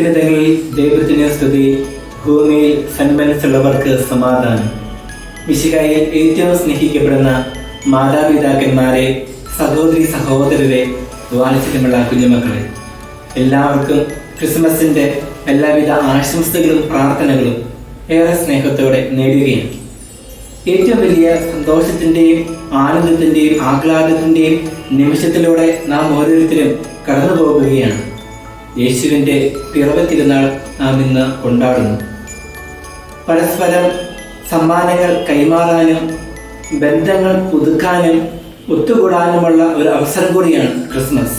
അത്യുന്നതങ്ങളിൽ ദൈവത്തിന് സ്തുതി ഭൂമിയിൽ സന്മനസ്സുള്ളവർക്ക് സമാധാനം. വിശുകായിൽ ഏറ്റവും സ്നേഹിക്കപ്പെടുന്ന മാതാപിതാക്കന്മാരെ സഹോദരി സഹോദരരെ വാത്സല്യമുള്ള കുഞ്ഞുമക്കളെ എല്ലാവർക്കും ക്രിസ്മസിന്റെ എല്ലാവിധ ആശംസകളും പ്രാർത്ഥനകളും ഏറെ സ്നേഹത്തോടെ നേടുകയാണ് ഏറ്റവും വലിയ സന്തോഷത്തിന്റെയും ആനന്ദത്തിന്റെയും ആഹ്ലാദത്തിന്റെയും നിമിഷത്തിലൂടെ നാം ഓരോരുത്തരും കടന്നു പോകുകയാണ് യേശുവിന്റെ പിറവ തിരുനാൾ നാം ഇന്ന് കൊണ്ടാടുന്നു. പരസ്പരം സമ്മാനങ്ങൾ കൈമാറാനും ബന്ധങ്ങൾ പുതുക്കാനും ഒത്തുകൂടാനുമുള്ള ഒരു അവസരം കൂടിയാണ് ക്രിസ്മസ്.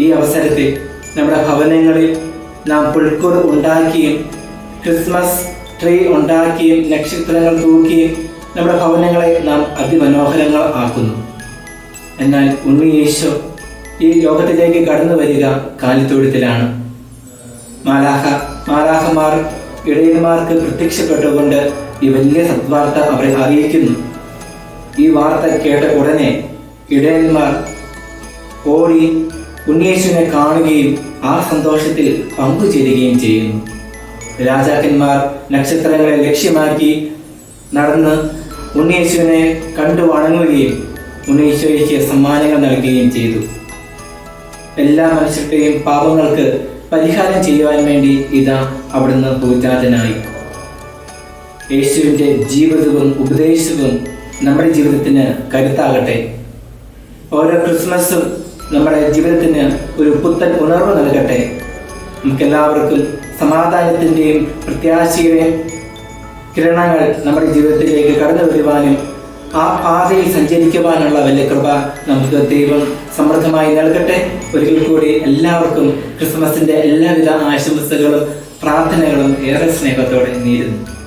ഈ അവസരത്തിൽ നമ്മുടെ ഭവനങ്ങളിൽ നാം പുഴുക്കൂർ ഉണ്ടാക്കിയും ക്രിസ്മസ് ട്രീ ഉണ്ടാക്കിയും നക്ഷത്രങ്ങൾ തൂക്കിയും നമ്മുടെ ഭവനങ്ങളെ നാം അതിമനോഹരങ്ങൾ ആക്കുന്നു. എന്നാൽ ഉണ്ണി യേശു ഈ ലോകത്തിലേക്ക് കടന്നു വരിക കാലിത്തൊഴുത്തിലാണ് മാലാഹ മാലാഹമാർ ഇടയന്മാർക്ക് പ്രത്യക്ഷപ്പെട്ടുകൊണ്ട് ഈ വലിയ സദ്വാർത്ത അവരെ അറിയിക്കുന്നു. ഈ വാർത്ത കേട്ട ഉടനെ ഇടയന്മാർ ഓടി ഉണ്ണിയേശുവിനെ കാണുകയും ആ സന്തോഷത്തിൽ പങ്കുചേരുകയും ചെയ്യുന്നു. രാജാക്കന്മാർ നക്ഷത്രങ്ങളെ ലക്ഷ്യമാക്കി നടന്ന് ഉണ്ണിയേശുവിനെ കണ്ടു വണങ്ങുകയും ഉണ്ണിയേശുവിക്ക് സമ്മാനങ്ങൾ നൽകുകയും ചെയ്തു. എല്ലാ മനുഷ്യരുടെയും പാപങ്ങൾക്ക് പരിഹാരം ചെയ്യുവാൻ വേണ്ടി ഇതാ അവിടുന്ന് പൂജാതനായി യേശുവിന്റെ ജീവിതവും ഉപദേശവും നമ്മുടെ ജീവിതത്തിന് കരുത്താകട്ടെ. ഓരോ ക്രിസ്മസും നമ്മുടെ ജീവിതത്തിന് ഒരു പുത്തൻ ഉണർവ് നൽകട്ടെ. നമുക്കെല്ലാവർക്കും സമാധാനത്തിന്റെയും പ്രത്യാശയുടെയും കിരണങ്ങൾ നമ്മുടെ ജീവിതത്തിലേക്ക് കടന്നു വരുവാനും ആ പാതയിൽ സഞ്ചരിക്കുവാനുള്ള വലിയ കൃപ നമുക്ക് ദൈവം സമൃദ്ധമായി നൽകട്ടെ. ഒരിക്കൽ കൂടി എല്ലാവർക്കും ക്രിസ്മസിന്റെ എല്ലാവിധ ആശംസകളും പ്രാർത്ഥനകളും ഏറെ സ്നേഹത്തോടെ നേരുന്നു.